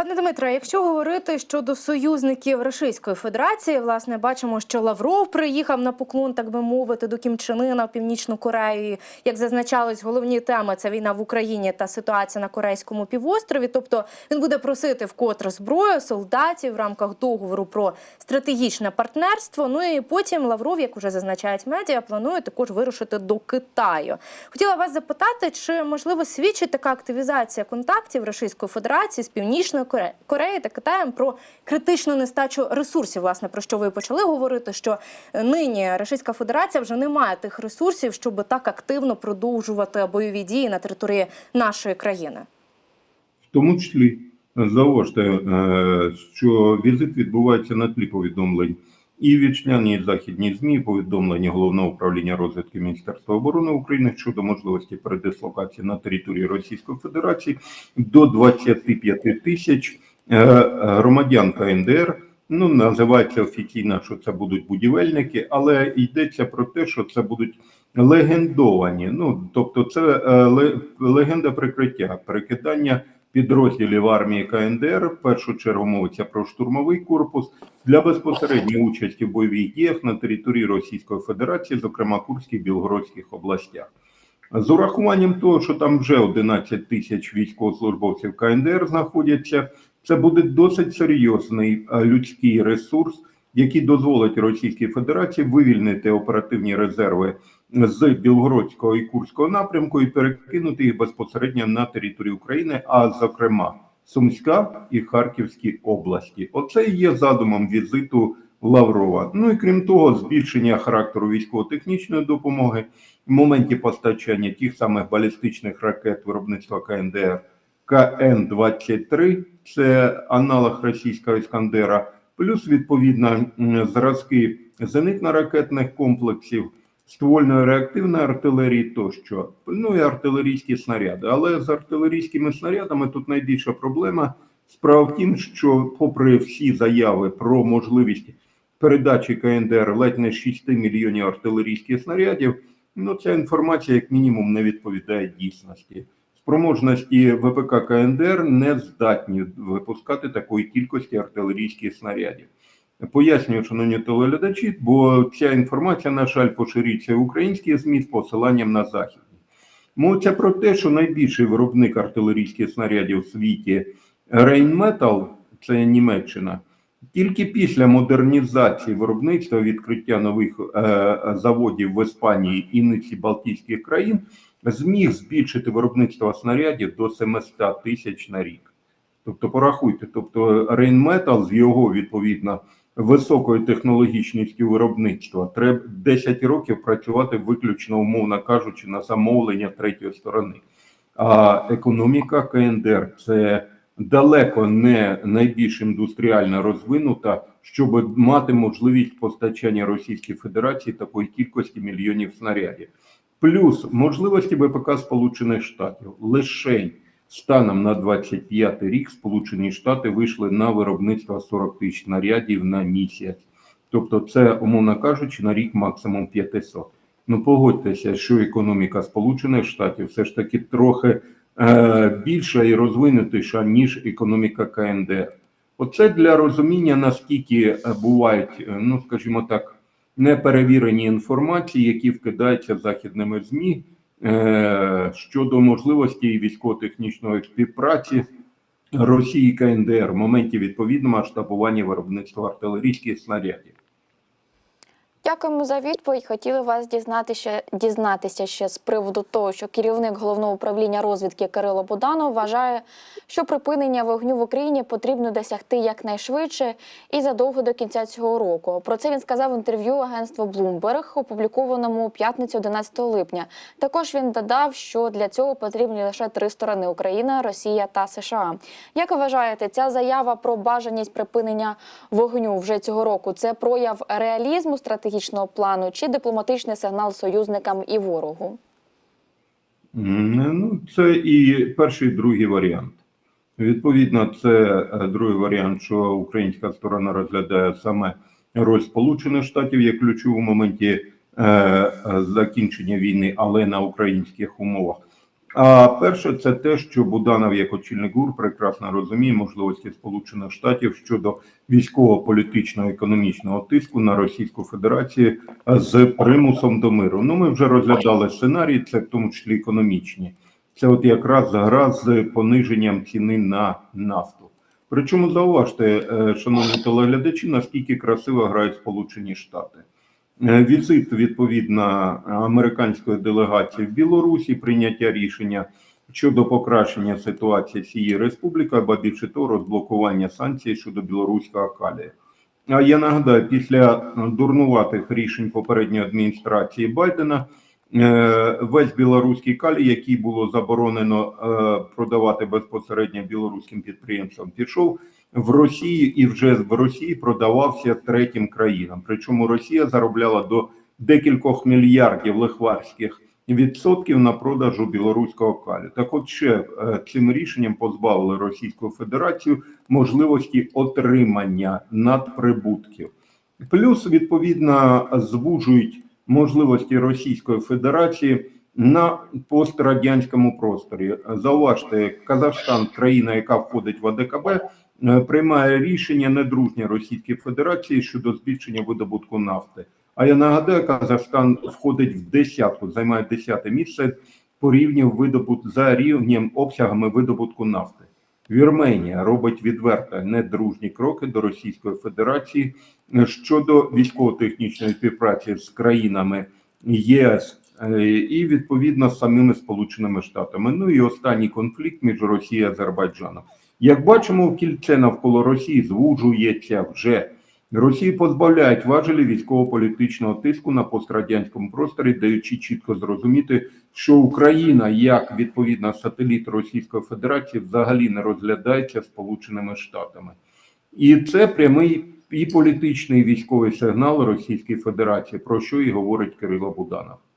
Пане Дмитре, якщо говорити щодо союзників Російської Федерації, власне, бачимо, що Лавров приїхав на поклон, так би мовити, до Кім Чен в Північну Корею. Як зазначалось, головні теми це війна в Україні та ситуація на Корейському півострові. Тобто він буде просити вкотре зброю, солдатів в рамках договору про стратегічне партнерство. Ну і потім Лавров, як уже зазначають медіа, планує також вирушити до Китаю. Хотіла вас запитати, чи можливо свідчить така активізація контактів Російської Федерації з Північною Коре- Кореєю та Китаєм про критичну нестачу ресурсів, власне про що ви почали говорити, що е, нині Російська Федерація вже не має тих ресурсів, щоб так активно продовжувати бойові дії на території нашої країни. В тому числі зауважте, е, що візит відбувається на тлі повідомлень і від західні ЗМІ, повідомлення головного управління розвідки Міністерства оборони України щодо можливості передислокації на території Російської Федерації до 25 тисяч е, громадян КНДР. Ну, називається офіційно, що це будуть будівельники, але йдеться про те, що це будуть легендовані. Ну, тобто, це е, легенда прикриття, перекидання підрозділів армії КНДР. В першу чергу мовиться про штурмовий корпус для безпосередньої участі в бойових діях на території Російської Федерації, зокрема Курських Білгородських областях. З урахуванням того, що там вже 11 тисяч військовослужбовців КНДР знаходяться, це буде досить серйозний людський ресурс, який дозволить Російській Федерації вивільнити оперативні резерви з Білгородського і Курського напрямку і перекинути їх безпосередньо на територію України, а зокрема Сумська і Харківські області. Оце і є задумом візиту Лаврова. Ну і крім того, збільшення характеру військово-технічної допомоги в моменті постачання тих самих балістичних ракет виробництва КНДР КН-23, це аналог російського Іскандера, плюс відповідно зразки зенитно-ракетних комплексів, ствольної реактивної артилерії тощо, ну і артилерійські снаряди. Але з артилерійськими снарядами тут найбільша проблема. Справа в тім, що, попри всі заяви про можливість передачі КНДР ледь не 6 мільйонів артилерійських снарядів, ну ця інформація як мінімум не відповідає дійсності. Спроможності ВПК КНДР не здатні випускати такої кількості артилерійських снарядів. Пояснюю, шановні телеглядачі, бо ця інформація, на жаль, поширюється в українські ЗМІ з посиланням на західні. Мовиться про те, що найбільший виробник артилерійських снарядів у світі Rheinmetall, це Німеччина, тільки після модернізації виробництва відкриття нових е, заводів в Іспанії і низці Балтійських країн зміг збільшити виробництво снарядів до 700 тисяч на рік. Тобто, порахуйте, тобто Rheinmetall з його відповідно високою технологічністю виробництва треба 10 років працювати виключно, умовно кажучи, на замовлення третьої сторони. А економіка КНДР це далеко не найбільш індустріально розвинута, щоб мати можливість постачання Російській Федерації такої кількості мільйонів снарядів. Плюс можливості ВПК Сполучених Штатів лишень станом на 25 рік Сполучені Штати вийшли на виробництво 40 тисяч снарядів на місяць. Тобто, це, умовно кажучи, на рік максимум 500. Ну погодьтеся, що економіка Сполучених Штатів все ж таки трохи е, більша і розвинутіша, ніж економіка КНДР. Оце для розуміння, наскільки е, бувають, е, ну скажімо так, неперевірені інформації, які вкидаються західними ЗМІ щодо можливості військово-технічної співпраці Росії КНДР в моменті відповідного масштабування виробництва артилерійських снарядів. Дякуємо за відповідь. Хотіли вас дізнатися, дізнатися ще з приводу того, що керівник головного управління розвідки Кирило Буданов вважає, що припинення вогню в Україні потрібно досягти якнайшвидше і задовго до кінця цього року. Про це він сказав в інтерв'ю агентству Bloomberg, опублікованому п'ятницю 11 липня. Також він додав, що для цього потрібні лише три сторони: Україна, Росія та США. Як вважаєте, ця заява про бажаність припинення вогню вже цього року це прояв реалізму стратегічного плану чи дипломатичний сигнал союзникам і ворогу? Ну, це і перший, і другий варіант. Відповідно, це е, другий варіант, що українська сторона розглядає саме роль Сполучених Штатів як ключову в моменті е, е, закінчення війни, але на українських умовах. А перше, це те, що Буданов як очільник ГУР прекрасно розуміє можливості Сполучених Штатів щодо військово-політичного економічного тиску на Російську Федерацію з примусом до миру. Ну, ми вже розглядали сценарії, це в тому числі економічні. Це от якраз гра з пониженням ціни на нафту. Причому зауважте, е, шановні телеглядачі, наскільки красиво грають Сполучені Штати. Е, Візит відповідно американської делегації в Білорусі, прийняття рішення щодо покращення ситуації цієї республіки, або більше того, розблокування санкцій щодо білоруського калія. А я нагадаю, після дурнуватих рішень попередньої адміністрації Байдена весь білоруський калій, який було заборонено е, продавати безпосередньо білоруським підприємствам, пішов в Росію і вже в Росії продавався третім країнам. Причому Росія заробляла до декількох мільярдів лихварських відсотків на продажу білоруського калію. Так, от ще е, цим рішенням позбавили Російську Федерацію можливості отримання надприбутків. Плюс відповідно звужують можливості Російської Федерації на пострадянському просторі. Зауважте, Казахстан, країна, яка входить в АДКБ, е, приймає рішення недружня Російській Федерації щодо збільшення видобутку нафти. А я нагадаю, Казахстан входить в десятку, займає десяте місце по рівню видобут за рівнем обсягами видобутку нафти. Вірменія робить відверто недружні кроки до Російської Федерації е, щодо військово-технічної співпраці з країнами ЄС е, і відповідно з самими Сполученими Штатами. Ну і останній конфлікт між Росією і Азербайджаном. Як бачимо, кільце навколо Росії звужується вже. Росії позбавляють важелі військово-політичного тиску на пострадянському просторі, даючи чітко зрозуміти, що Україна як відповідна сателіт Російської Федерації взагалі не розглядається Сполученими Штатами, і це прямий і політичний і військовий сигнал Російської Федерації, про що і говорить Кирило Буданов.